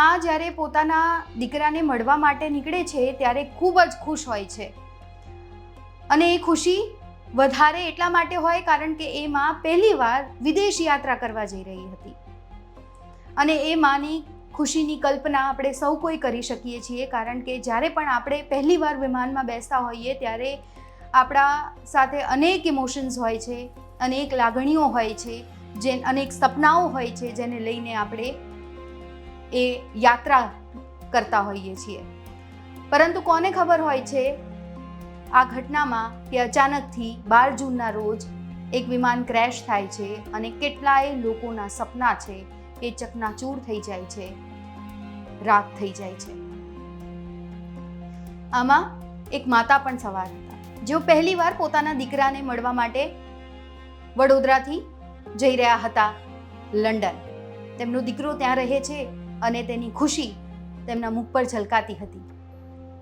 માં જ્યારે પોતાના દીકરાને મળવા માટે નીકળે છે, ત્યારે ખૂબ જ ખુશ હોય છે. અને એ ખુશી વધારે એટલા માટે હોય કારણ કે એ માં પહેલીવાર વિદેશ યાત્રા કરવા જઈ રહી હતી. અને એ માની ખુશીની કલ્પના આપણે સૌ કોઈ કરી શકીએ છીએ, કારણ કે જ્યારે પણ આપણે પહેલીવાર વિમાનમાં બેસતા હોઈએ, ત્યારે આપણા સાથે અનેક ઇમોશન્સ હોય છે, અનેક લાગણીઓ હોય છે જે અનેક સપનાઓ હોય છે, જેને લઈને આપણે એ યાત્રા કરતા હોઈએ છીએ. પરંતુ કોને ખબર હોય છે, આ ઘટનામાં કે અચાનકથી બાર જૂનના રોજ એક વિમાન ક્રેશ થાય છે અને કેટલાય લોકોના સપના છે એ ચકનાચૂર થઈ જાય છે, રાત થઈ જાય છે. આમાં એક માતા પણ સવાર હતા, જેઓ પહેલીવાર પોતાના દીકરાને મળવા માટે વડોદરાથી જઈ રહ્યા હતા લંડન. તેમનો દીકરો ત્યાં રહે છે અને તેની ખુશી તેમના મુખ પર ઝલકાતી હતી.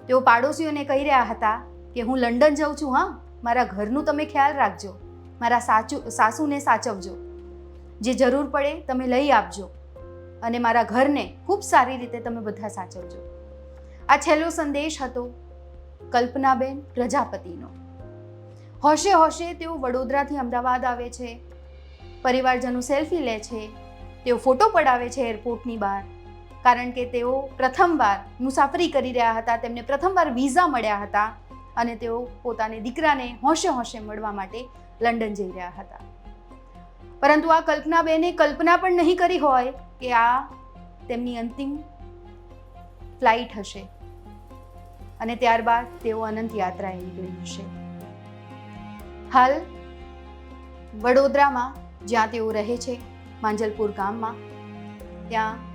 તેઓ પાડોશીઓને કહી રહ્યા હતા કે, હું લંડન જાઉં છું, હા. મારા ઘરનું તમે ખ્યાલ રાખજો. મારા સાચું, સાસુને સાચવજો. જે જરૂર પડે તમે લઈ આપજો. અને મારા ઘરને ખૂબ સારી રીતે તમે બધા સાચવજો. આ છેલ્લો સંદેશ હતો કલ્પનાબેન પ્રજાપતિનો. હોશે હોશે તેઓ વડોદરાથી અમદાવાદ આવે છે. પરિવારજનો સેલ્ફી લે છે. તેઓ ફોટો પડાવે છે એરપોર્ટની બહાર. કારણ કે તેઓ પ્રથમવાર મુસાફરી કરી રહ્યા હતા, તેમને પ્રથમવાર વિઝા મળ્યા હતા અને તેઓ પોતાને દીકરાને હોંશે હોંશે મળવા માટે લંડન જઈ રહ્યા હતા. પરંતુ આ કલ્પનાબેને કલ્પના પણ નહીં કરી હોય કે આ તેમની અંતિમ ફ્લાઇટ હશે અને ત્યારબાદ તેઓ અનંત યાત્રાએ નીકળી હશે હાલ વડોદરામાં જ્યાં તેઓ રહે છે, માંજલપુર ગામમાં, ત્યાં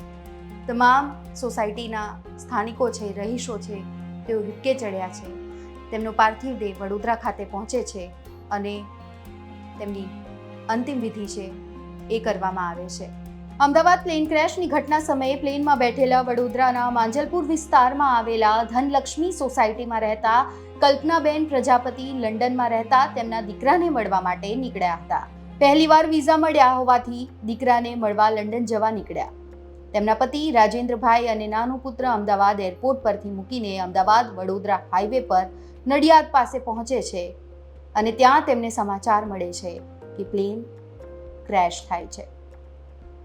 તમામ સોસાયટીના સ્થાનિકો છે, રહીશો છે, તેઓ હિપકે ચડ્યા છે. તેમનો પાર્થિવ દેહ વડોદરા ખાતે પહોંચે છે અને તેમની અંતિમ વિધિ છે, એ કરવામાં આવે છે. અમદાવાદ પ્લેન ક્રેશની ઘટના સમયે પ્લેનમાં બેઠેલા વડોદરાના માંજલપુર વિસ્તારમાં આવેલા ધનલક્ષ્મી સોસાયટીમાં રહેતા કલ્પનાબેન પ્રજાપતિ લંડનમાં રહેતા તેમના દીકરાને મળવા માટે નીકળ્યા હતા. પહેલીવાર વિઝા મળ્યા હોવાથી દીકરાને મળવા લંડન જવા નીકળ્યા. તેમના પતિ રાજેન્દ્રભાઈ અને નાનો પુત્ર અમદાવાદ એરપોર્ટ પરથી મૂકીને અમદાવાદ વડોદરા હાઈવે પર નડિયાદ પાસે પહોંચે છે અને ત્યાં તેમને સમાચાર મળે છે કે પ્લેન ક્રેશ થાય છે.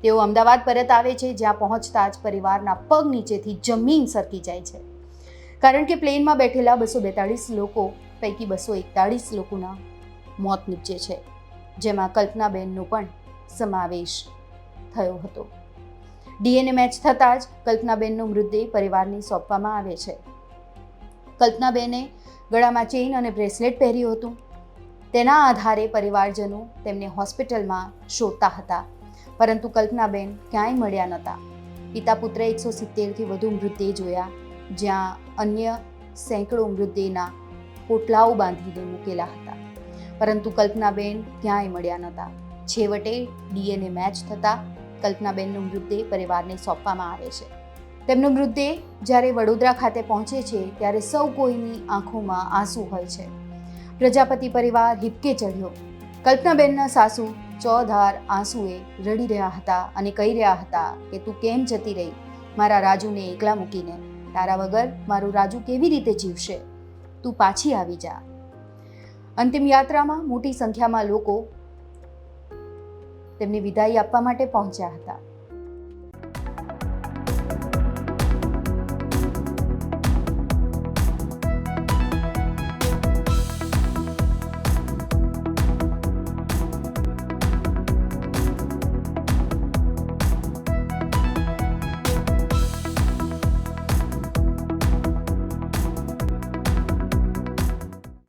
તેઓ અમદાવાદ પરત આવે છે, જ્યાં પહોંચતા જ પરિવારના પગ નીચેથી જમીન સરકી જાય છે. કારણ કે પ્લેનમાં બેઠેલા બસો બેતાળીસ લોકો, પૈકી બસો એકતાળીસ લોકોના મોત નીપજે છે, જેમાં કલ્પનાબેનનો પણ સમાવેશ થયો હતો. ડીએનએ મેચ થતાં જ કલ્પનાબેનનો મૃતદેહ પરિવારને સોંપવામાં આવે છે. કલ્પનાબેને ગળામાં ચેઇન અને બ્રેસલેટ પહેર્યું હતું. તેના આધારે પરિવારજનો તેમને હોસ્પિટલમાં શોધતા હતા, પરંતુ કલ્પનાબેન ક્યાંય મળ્યા નહોતા. પિતા પુત્ર એકસો સિત્તેરથી વધુ મૃતદેહ જોયા, જ્યાં અન્ય સેંકડો મૃતદેહના પોટલાઓ બાંધીને મૂકેલા હતા. પરંતુ કલ્પનાબેન ક્યાંય મળ્યા નહોતા. છેવટે ડીએનએ મેચ થતાં કલ્પનાબેનનો મૃતદેહ પરિવારને સોંપવામાં આવે છે. તેમનો મૃતદેહ જ્યારે વડોદરા ખાતે પહોંચે છે, ત્યારે સૌ કોઈની આંખોમાં આંસુ હોય છે. પ્રજાપતિ પરિવાર હિપકે ચઢ્યો. કલ્પનાબેનના સાસુ ચોધાર આંસુએ રડી રહ્યા હતા અને કહી રહ્યા હતા કે, તું કેમ જતી રહી? મારા રાજુને એકલા મૂકીને. તારા વગર મારું રાજુ કેવી રીતે જીવશે? તું પાછી આવી જા. અંતિમ યાત્રામાં મોટી સંખ્યામાં લોકો તેમને વિદાય આપવા માટે પહોંચ્યા હતા.